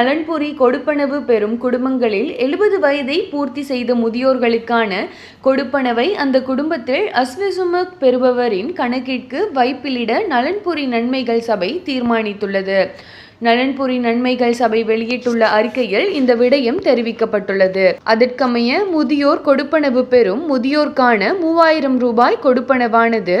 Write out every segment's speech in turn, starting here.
நலன்புரி கொடுப்பனவு பெறும் குடும்பங்களில் எழுபது வயதை பூர்த்தி செய்த முதியோர்களுக்கான கொடுப்பனவை அந்த குடும்பத்தில் அஸ்விசுமக் பெறுபவரின் கணக்கிற்கு வைப்பிலிட நலன்புரி நன்மைகள் சபை தீர்மானித்துள்ளது. நலன்புரி நன்மைகள் சபை வெளியிட்டுள்ள அறிக்கையில் இந்த விடயம் தெரிவிக்கப்பட்டுள்ளது. அதற்கமைய முதியோர் கொடுப்பனவு பெறும் முதியோர்க்கான மூவாயிரம் ரூபாய் கொடுப்பனவானது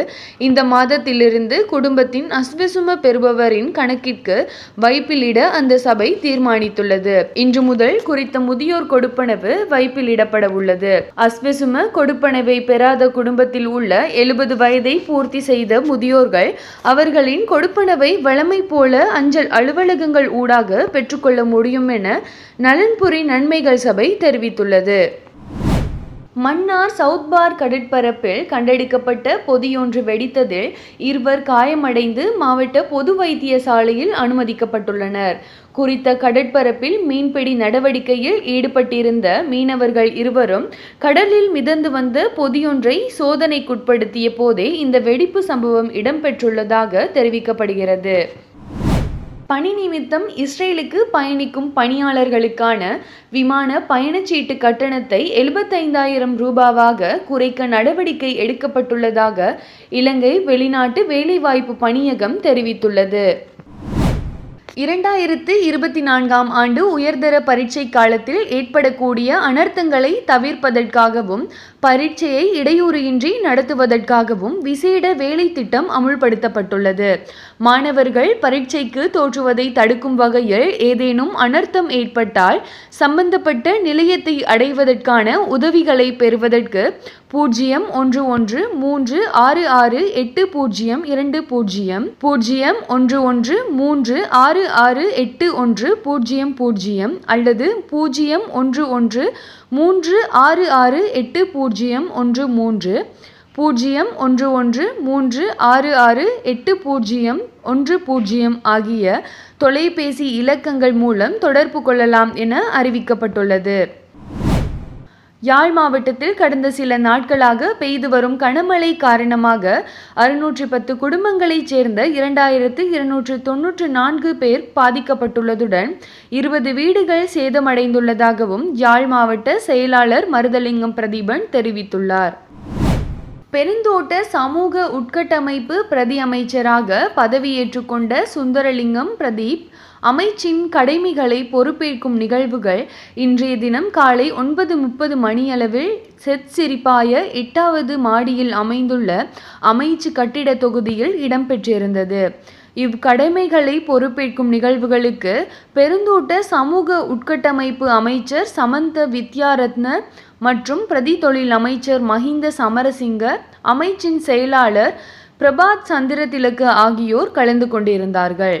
இந்த மாதத்திலிருந்து குடும்பத்தின் அஸ்வசும பெறுபவரின் கணக்கிற்கு வைப்பிலிட அந்த சபை தீர்மானித்துள்ளது. இன்று முதல் குறித்த முதியோர் கொடுப்பனவு வைப்பிலிடப்பட உள்ளது அஸ்வசும கொடுப்பனவை பெறாத குடும்பத்தில் உள்ள எழுபது வயதை பூர்த்தி செய்த முதியோர்கள் அவர்களின் கொடுப்பனவை வழமை போல அஞ்சல் அலுவலக அலுவலகங்கள் ஊடாக பெற்றுக்கொள்ள முடியும் என நலன்புரி நன்மைகள் சபை தெரிவித்துள்ளது. மன்னார் சவுத் பார் கடற்பரப்பில் கண்டெடுக்கப்பட்ட பொதியொன்று வெடித்ததில் இருவர் காயமடைந்து மாவட்ட பொது வைத்தியசாலையில் அனுமதிக்கப்பட்டுள்ளனர். குறித்த கடற்பரப்பில் மீன்பிடி நடவடிக்கையில் ஈடுபட்டிருந்த மீனவர்கள் இருவரும் கடலில் மிதந்து வந்த பொதியொன்றை சோதனைக்குட்படுத்திய போதே இந்த வெடிப்பு சம்பவம் இடம்பெற்றுள்ளதாக தெரிவிக்கப்படுகிறது. பணி நிமித்தம் இஸ்ரேலுக்கு பயணிக்கும் பணியாளர்களுக்கான விமான பயணச்சீட்டு கட்டணத்தை எழுபத்தைந்தாயிரம் ரூபாவாக குறைக்க நடவடிக்கை எடுக்கப்பட்டுள்ளதாக இலங்கை வெளிநாட்டு வேலைவாய்ப்பு பணியகம் தெரிவித்துள்ளது. இரண்டாயிரத்து இருபத்தி நான்காம் ஆண்டு உயர்தர பரீட்சை காலத்தில் ஏற்படக்கூடிய அனர்த்தங்களை தவிர்ப்பதற்காகவும் பரீட்சையை இடையூறின்றி நடத்துவதற்காகவும் விசேட வேலை திட்டம் அமுல்படுத்தப்பட்டுள்ளது. மாணவர்கள் பரீட்சைக்கு தோற்றுவதை தடுக்கும் வகையில் ஏதேனும் அனர்த்தம் ஏற்பட்டால் சம்பந்தப்பட்ட நிலையத்தை அடைவதற்கான உதவிகளை பெறுவதற்கு பூஜ்ஜியம் ஒன்று ஒன்று மூன்று ஆறு ஆறு எட்டு பூஜ்ஜியம் இரண்டு பூஜ்ஜியம் பூஜ்ஜியம் ஒன்று ஒன்று மூன்று ஆறு ஆறு எட்டு ஒன்று பூஜ்ஜியம் பூஜ்ஜியம் அல்லது பூஜ்ஜியம் ஒன்று ஒன்று மூன்று ஆறு ஆறு எட்டு பூஜ்ஜியம் ஒன்று மூன்று பூஜ்ஜியம் ஒன்று ஒன்று மூன்று ஆறு ஆறு எட்டு பூஜ்ஜியம் ஒன்று பூஜ்ஜியம் ஆகிய தொலைபேசி இலக்கங்கள் மூலம் தொடர்பு கொள்ளலாம் என அறிவிக்கப்பட்டுள்ளது. யாழ் மாவட்டத்தில் கடந்த சில நாட்களாக பெய்து வரும் கனமழை காரணமாக அறுநூற்றி பத்து குடும்பங்களைச் சேர்ந்த இரண்டாயிரத்து இருநூற்று தொன்னூற்று நான்கு பேர் பாதிக்கப்பட்டுள்ளதுடன் இருபது வீடுகள் சேதமடைந்துள்ளதாகவும் யாழ் மாவட்ட செயலாளர் மருதலிங்கம் பிரதீபன் தெரிவித்துள்ளார். பெருந்தோட்ட சமூக உட்கட்டமைப்பு பிரதி அமைச்சராக பதவியேற்றுக்கொண்ட சுந்தரலிங்கம் பிரதீப் அமைச்சின் கடமைகளை பொறுப்பேற்கும் நிகழ்வுகள் இன்றைய தினம் காலை ஒன்பது முப்பது மணியளவில் செத் சிரிப்பாய எட்டாவது மாடியில் அமைந்துள்ள அமைச்சு கட்டிட தொகுதியில் இடம்பெற்றிருந்தது. இவ்கடமைகளை பொறுப்பேற்கும் நிகழ்வுகளுக்கு பெருந்தோட்ட சமூக உட்கட்டமைப்பு அமைச்சர் சமந்த வித்யாரத்ன மற்றும் பிரதி தொழில் அமைச்சர் மஹிந்த சமரசிங்க அமைச்சின் செயலாளர் பிரபாத் சந்திரதிலக்கு ஆகியோர் கலந்து கொண்டிருந்தார்கள்.